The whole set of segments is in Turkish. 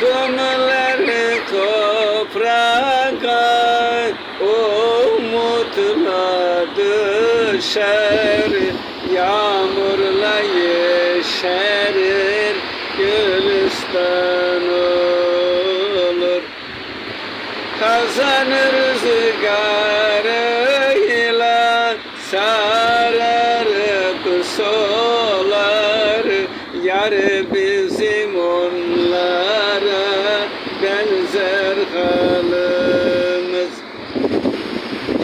Gönülleri toprağa umutla düşer. Yağmurla yeşerir gülistan olur. Kazanır rüzgarıyla sararıp solar Yar bizim onlara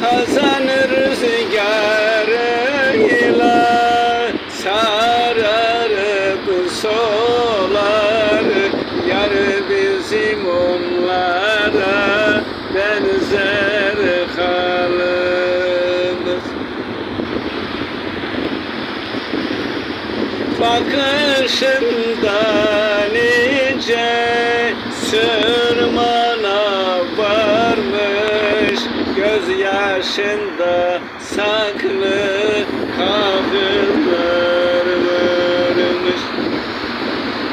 Kazanır rüzgarıyla sararıp solar Yar bizim onlara benzer halimiz. Bakışında nice sırmana varmış Gözyaşında saklı kahırlar varmış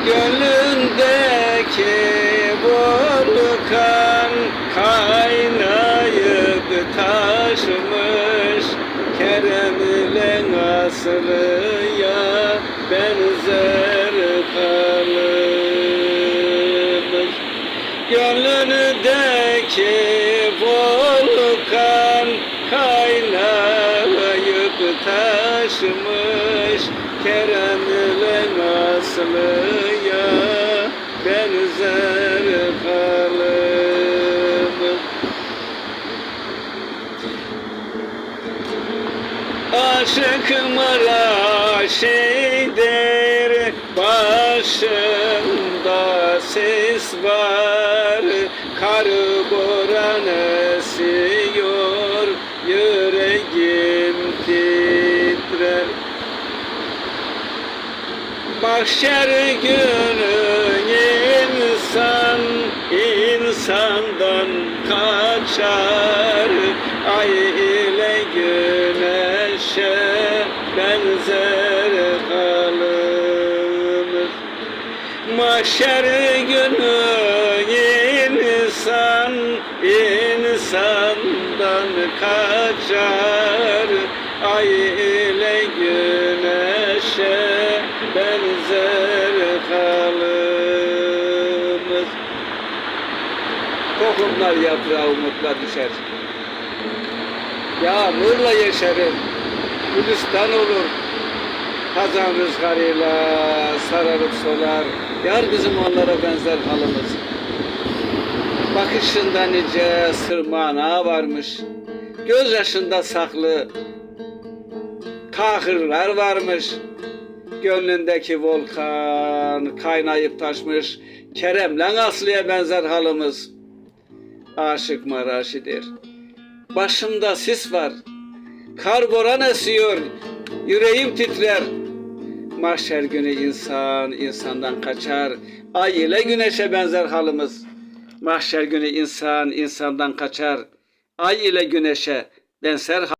Gönlündeki volkan kaynayıp taşmış Kerem ile Aslı'ya benzer kalmış. Gönlündeki taşmış Kerem ile Aslı'ya benzer kalmış Aşık Maraşi'dir Başımda sis var. Kar boran esiyor Yüreğim titrer Mahşer günü insan insandan kaçar. Ay ile güneşe benzer kalır. Mahşer günü insan insandan kaçar Tohumlar yaprağı umutla düşer. Yağmurla yeşerir Gülistan olur. Hazan rüzgarıyla sararıp solar Yar bizim onlara benzer halımız. Bakışında nice sırmana varmış. Göz yaşında saklı kahırlar varmış. Gönlündeki volkan kaynayıp taşmış. Kerem'le Aslı'ya benzer halımız Aşık Maraşi'dir. Başımda sis var. Kar boran esiyor. Yüreğim titrer. Mahşer günü insan insandan kaçar. Ay ile güneşe benzer halımız. Mahşer günü insan insandan kaçar. Ay ile güneşe benzer